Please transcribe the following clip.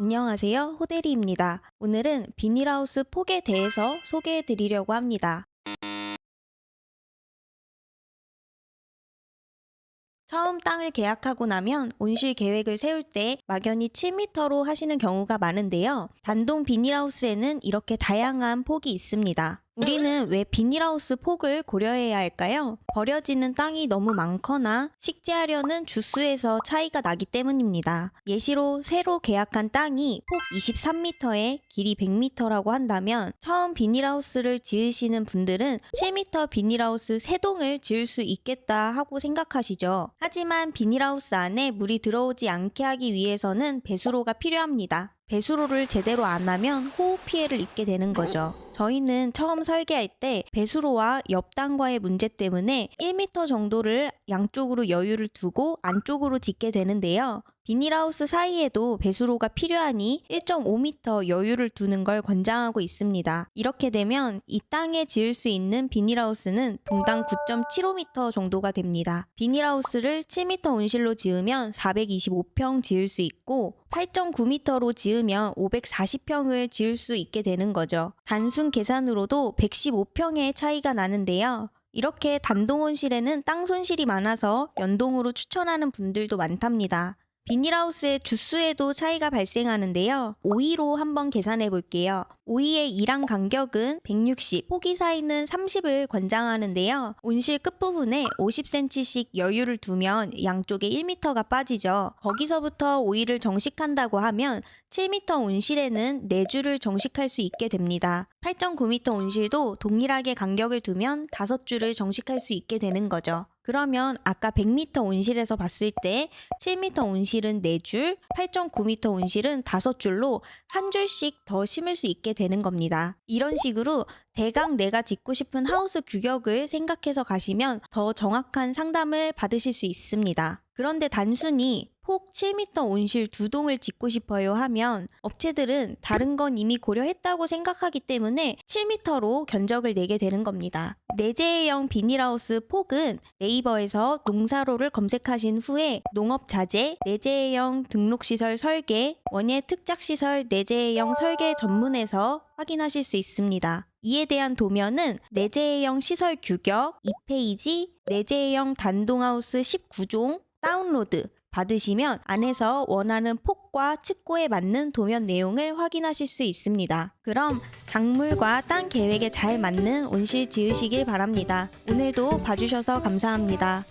안녕하세요. 호대리입니다. 오늘은 비닐하우스 폭에 대해서 소개해 드리려고 합니다. 처음 땅을 계약하고 나면 온실 계획을 세울 때 막연히 7m로 하시는 경우가 많은데요. 단동 비닐하우스에는 이렇게 다양한 폭이 있습니다. 우리는 왜 비닐하우스 폭을 고려해야 할까요? 버려지는 땅이 너무 많거나 식재하려는 주수에서 차이가 나기 때문입니다. 예시로 새로 계약한 땅이 폭 23m에 길이 100m라고 한다면 처음 비닐하우스를 지으시는 분들은 7m 비닐하우스 3동을 지을 수 있겠다 하고 생각하시죠. 하지만 비닐하우스 안에 물이 들어오지 않게 하기 위해서는 배수로가 필요합니다. 배수로를 제대로 안 하면 호흡 피해를 입게 되는 거죠. 저희는 처음 설계할 때 배수로와 옆 땅과의 문제 때문에 1m 정도를 양쪽으로 여유를 두고 안쪽으로 짓게 되는데요. 비닐하우스 사이에도 배수로가 필요하니 1.5m 여유를 두는 걸 권장하고 있습니다. 이렇게 되면 이 땅에 지을 수 있는 비닐하우스는 동당 9.75m 정도가 됩니다. 비닐하우스를 7m 온실로 지으면 425평 지을 수 있고 8.9m로 지으면 540평을 지을 수 있게 되는 거죠. 단순 계산으로도 115평의 차이가 나는데요. 이렇게 단동온실에는 땅 손실이 많아서 연동으로 추천하는 분들도 많답니다. 비닐하우스의 주수에도 차이가 발생하는데요. 5위로 한번 계산해 볼게요. 5위의 2랑 간격은 160, 폭이 사이는 30을 권장하는데요. 온실 끝부분에 50cm씩 여유를 두면 양쪽에 1m가 빠지죠. 거기서부터 5위를 정식한다고 하면 7m 온실에는 4줄을 정식할 수 있게 됩니다. 8.9m 온실도 동일하게 간격을 두면 5줄을 정식할 수 있게 되는 거죠. 그러면 아까 100m 온실에서 봤을 때 7m 온실은 4줄, 8.9m 온실은 5줄로 한 줄씩 더 심을 수 있게 되는 겁니다. 이런 식으로 대강 내가 짓고 싶은 하우스 규격을 생각해서 가시면 더 정확한 상담을 받으실 수 있습니다. 그런데 단순히 폭 7m 온실 두 동을 짓고 싶어요 하면 업체들은 다른 건 이미 고려했다고 생각하기 때문에 7m로 견적을 내게 되는 겁니다. 내재형 비닐하우스 폭은 네이버에서 농사로를 검색하신 후에 농업자재, 내재형 등록시설 설계, 원예 특작시설 내재형 설계 전문에서 확인하실 수 있습니다. 이에 대한 도면은 내재형 시설 규격 2페이지, 내재형 단동하우스 19종 다운로드 받으시면 안에서 원하는 폭과 측고에 맞는 도면 내용을 확인하실 수 있습니다. 그럼 작물과 땅 계획에 잘 맞는 온실 지으시길 바랍니다. 오늘도 봐주셔서 감사합니다.